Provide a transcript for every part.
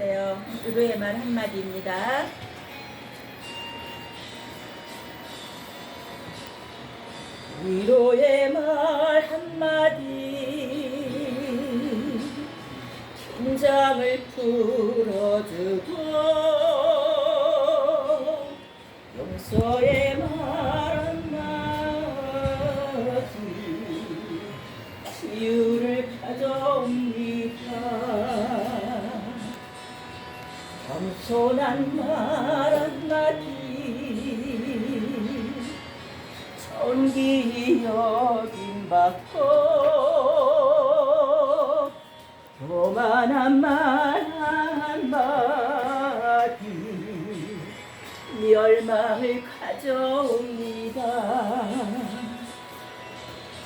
안녕하세요. 의도의 말 한마디입니다. 위로의 말 한마디 긴장을 풀어주 겸손한 말 한마디 존귀 여김 받고 교만한 말 한 마디 멸망을 가져옵니다.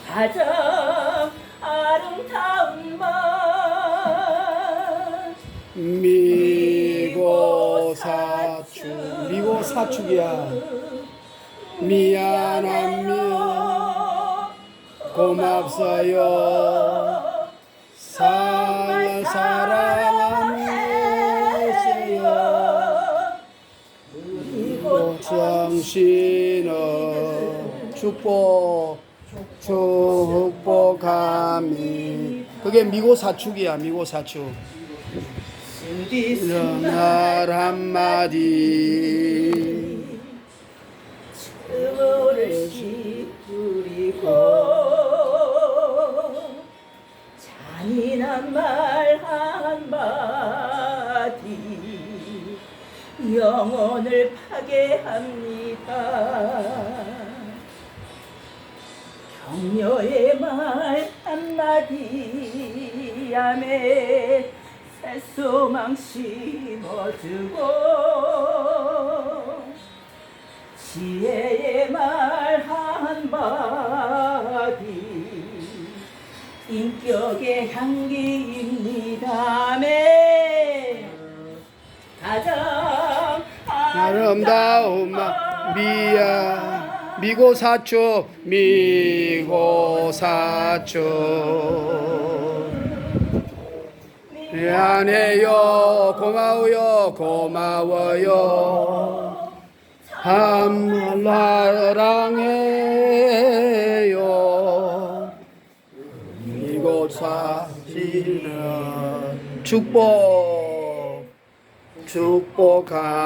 가장 아름다운 말 사축이야. 미안합니다. 고맙어요. 사 사랑하세요. 당신은 축복 축복함이. 그게 미고 사축이야 미고 사축. 이런 말 한마디 휘두리고 잔인한 말 한마디 영혼을 파괴합니다. 격려의 말 한마디 안에 새소망 심어주고 지혜의 말 한마디 인격의 향기입니다 네. 가장 아름다운 말 미야 미고 사축 미고 사축 미안해요 고마워요 고마워요 참 사랑해 사시는 축복 축복합니다.